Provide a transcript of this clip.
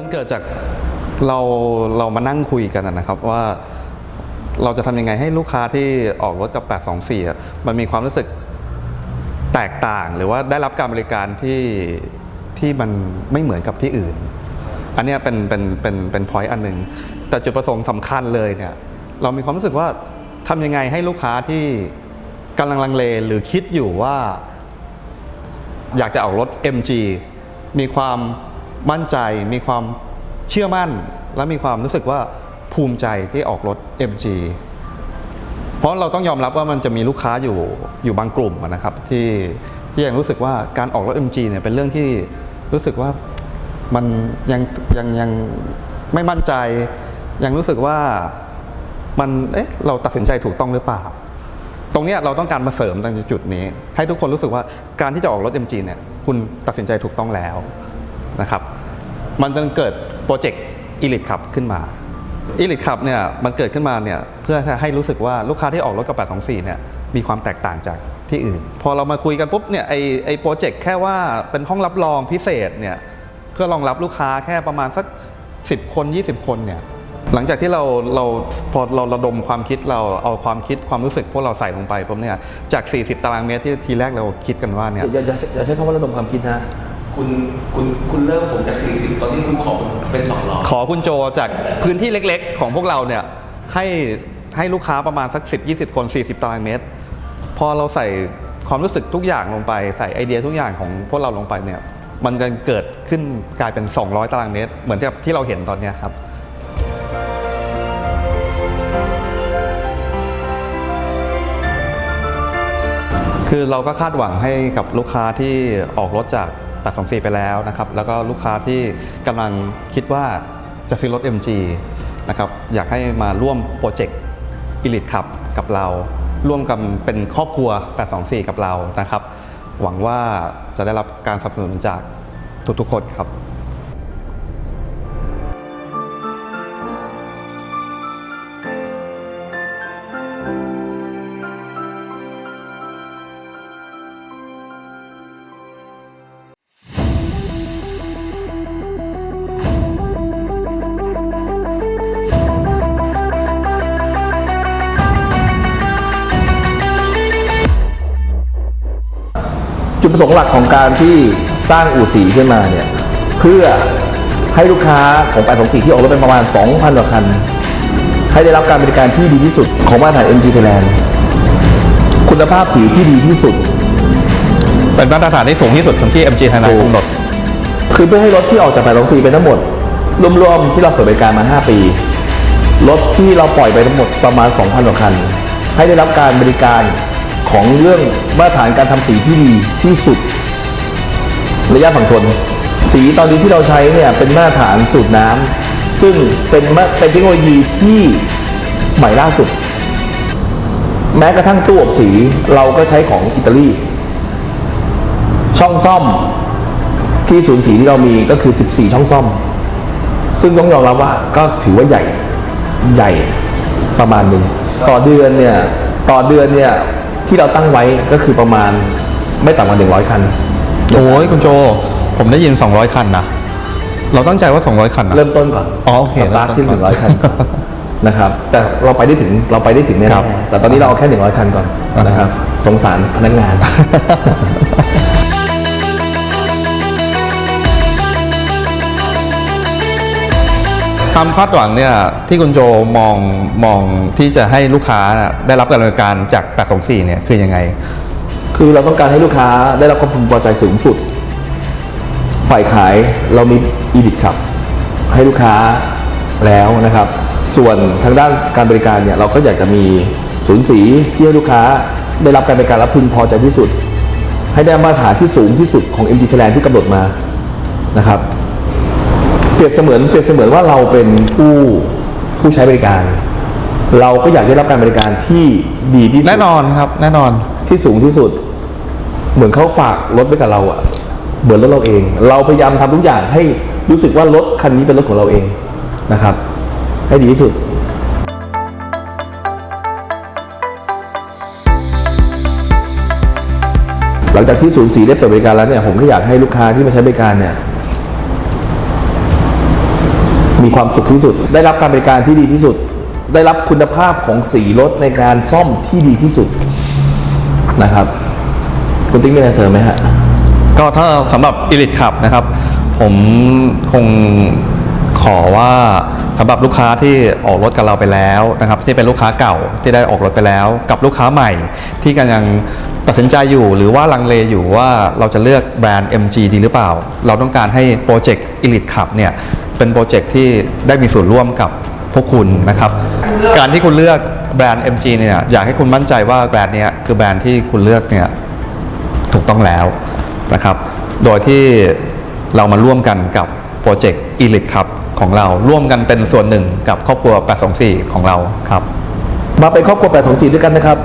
มันเกิดจากเราเรามานั่งคุยกันนะครับว่าเราจะทำยังไงให้ลูกค้าที่ออกรถกับ 824 มันมีความรู้สึกแตกต่าง หรือว่าได้รับการบริการที่ที่มันไม่เหมือนกับที่อื่น อันนี้เป็นเป็นเป็นเป็นพอยต์อันหนึ่งแต่จุดประสงค์สำคัญเลยเนี่ย เรามีความรู้สึกว่าทำยังไงให้ลูกค้าที่กำลังลังเลหรือคิดอยู่ว่า อยากจะออกรถ MG มีความ มั่นใจมีความเชื่อมั่น และมีความรู้สึกว่าภูมิใจที่ออกรถ MG เพราะเราต้องยอมรับว่ามันจะมีลูกค้าอยู่อยู่บางกลุ่มนะครับที่ที่ยังรู้สึกว่าการออกรถ MG เนี่ยเป็นเรื่องที่รู้สึกว่ามันยังยังยังไม่มั่นใจ ยังรู้สึกว่ามันเอ๊ะเราตัดสินใจถูกต้องหรือเปล่า ตรงนี้เราต้องการมาเสริมตรงจุดนี้ ให้ทุกคนรู้สึกว่าการที่จะออกรถ MG เนี่ยคุณตัดสินใจถูกต้องแล้ว นะครับ มันจะเกิดโปรเจกต์ Elite ขับขึ้นมา Elite ขับเนี่ยมันเกิดขึ้นมาเนี่ยเพื่อให้รู้สึกว่าลูกค้าที่ออกรถกับ824เนี่ยมีความแตกต่างจากที่อื่น พอเรามาคุยกันปุ๊บเนี่ยไอไอโปรเจกต์แค่ว่าเป็นห้องรับรองพิเศษเนี่ยเพื่อรองรับลูกค้าแค่ประมาณสัก 10 คน 20 คนเนี่ยหลังจากที่เราเราพอเราระดมความคิดเราเอาความคิดความรู้สึกพวกเราใส่ลงไปปุ๊บเนี่ยจาก 40 ตารางเมตรที่ทีแรกเราคิดกันว่าเนี่ยอย่าอย่าใช้คำว่าระดมความคิดนะ คุณคุณคุณเริ่มผมจาก 40 ตอนนี้คุณขอเป็น200ขอคุณโจจากพื้นที่เล็ก ๆ ของพวกเราเนี่ยให้ให้ลูกค้าประมาณสัก 10-20 คน 40 ตารางเมตร พอเราใส่ความรู้สึกทุกอย่างลงไป ใส่ไอเดียทุกอย่างของพวกเราลงไปเนี่ยมันจะเกิดขึ้นกลายเป็น 200 ตารางเมตร เหมือนกับที่เราเห็นตอนนี้ครับคือเราก็คาดหวังให้กับลูกค้าที่ออกรถจาก ตัด24 ไปแล้วนะครับ แล้วก็ลูกค้าที่กำลังคิดว่าจะซื้อรถ MG นะครับ อยากให้มาร่วมโปรเจกต์ Elite ขับกับเรา ร่วมกันเป็นครอบครัว 824 กับเรานะครับ หวังว่าจะได้รับการสนับสนุนจากทุกๆคนครับ จุดประสงค์หลักของการที่สร้างอู่สีขึ้นมาเนี่ยเพื่อให้ลูกค้าของ824ที่ออกรถเป็นประมาณ 2,000กว่าคัน ให้ได้รับการบริการที่ดีที่สุดของมาตรฐาน MG Thailand คุณภาพสีที่ดีที่สุด เป็นมาตรฐานที่สูงที่สุดของที่ MG ไทยแลนด์กำหนด คือเพื่อให้รถที่ออกจาก824เป็นทั้งหมด รวมๆที่เราเปิดบริการมา 5 ปี รถที่เราปล่อยไปทั้งหมดประมาณ 2,000กว่าคัน ให้ได้รับการบริการ ของเรื่องมาตรฐานการทำสีที่ดีที่สุด ระยะฝั่งทน สีตอนนี้ที่เราใช้เนี่ยเป็นมาตรฐานสูตรน้ำซึ่งเป็นเป็นเทคโนโลยีที่ใหม่ล่าสุด แม้กระทั่งตู้อบสีเราก็ใช้ของอิตาลีช่องซ่อมที่ศูนย์สีที่เรามีก็คือ 14 ช่องซ่อม ซึ่งต้องยอมรับว่าก็ถือว่าใหญ่ใหญ่ประมาณหนึ่งต่อเดือนเนี่ย ต่อเดือนเนี่ย ที่เราตั้งไว้ก็คือประมาณไม่ต่ำกว่า100 คัน โอ้ยคุณโจ ผมได้ยิน 200 คันนะเราตั้งใจว่า 200 คันนะ เริ่มต้นก่อนอ๋อโอเคสตาร์ทที่เริ่มต้นก่อน100 คันก่อนนะครับแต่เราไปได้ถึงเราไปได้ถึงแน่ครับๆแต่ตอนนี้เราเอาแค่ 100 คันก่อนนะครับสงสารพนักงาน ความคาดหวังเนี่ยที่คุณโจมองมองที่จะให้ลูกค้าได้รับการบริการจาก824เนี่ยคือยังไง คือเราต้องการให้ลูกค้าได้รับความพึงพอใจสูงสุด ฝ่ายขายเรามีอีดิทครับ ให้ลูกค้าแล้วนะครับ ส่วนทางด้านการบริการเนี่ยเราก็อยากจะมีศูนย์สีที่ให้ลูกค้าได้รับการบริการและพึงพอใจที่สุด ให้ได้มาตรฐานที่สูงที่สุดของ MG Thailand ที่กำหนดมานะครับ ปรียบเสมือนเปรียบเสมือนว่าเราเป็นผู้ผู้ใช้บริการ เราก็อยากได้รับการบริการที่ดีที่สุดแน่นอนครับ แน่นอนที่สูงที่สุด เหมือนเขาฝากรถไว้กับเราอะเหมือนรถเราเอง เราพยายามทำทุกอย่างให้รู้สึกว่ารถคันนี้เป็นรถของเราเองนะครับ ให้ดีที่สุดหลังจากที่ศูนย์สีได้เปิดบริการแล้วเนี่ยผมก็อยากให้ลูกค้าที่มาใช้บริการเนี่ย มีความสุขที่สุด ได้รับการบริการที่ดีที่สุด ได้รับคุณภาพของสีรถในการซ่อมที่ดีที่สุดนะครับ คุณติ๊กมีอะไรเสริมไหมฮะก็ถ้าสำหรับ Elite Club นะครับ ผมคงขอว่าสำหรับลูกค้าที่ออกรถกับเราไปแล้วนะครับ ที่เป็นลูกค้าเก่าที่ได้ออกรถไปแล้ว กับลูกค้าใหม่ที่กำลังตัดสินใจอยู่หรือว่าลังเลอยู่ว่าเราจะเลือกแบรนด์ MG ดีหรือเปล่า เราต้องการให้โปรเจกต์ Elite Club เนี่ย เป็นโปรเจกต์ที่ได้มีส่วนร่วมกับพวกคุณนะครับ การที่คุณเลือกแบรนด์ MG เนี่ยอยากให้คุณมั่นใจว่าแบรนด์เนี้ยคือแบรนด์ที่คุณเลือกเนี่ยถูกต้องแล้วนะครับ โดยที่เรามาร่วมกันกับโปรเจกต์ Elite ครับของเราร่วมกันเป็นส่วนหนึ่งกับครอบครัว 824 ของเราครับ มาเป็นครอบครัว824ด้วยกันนะครับ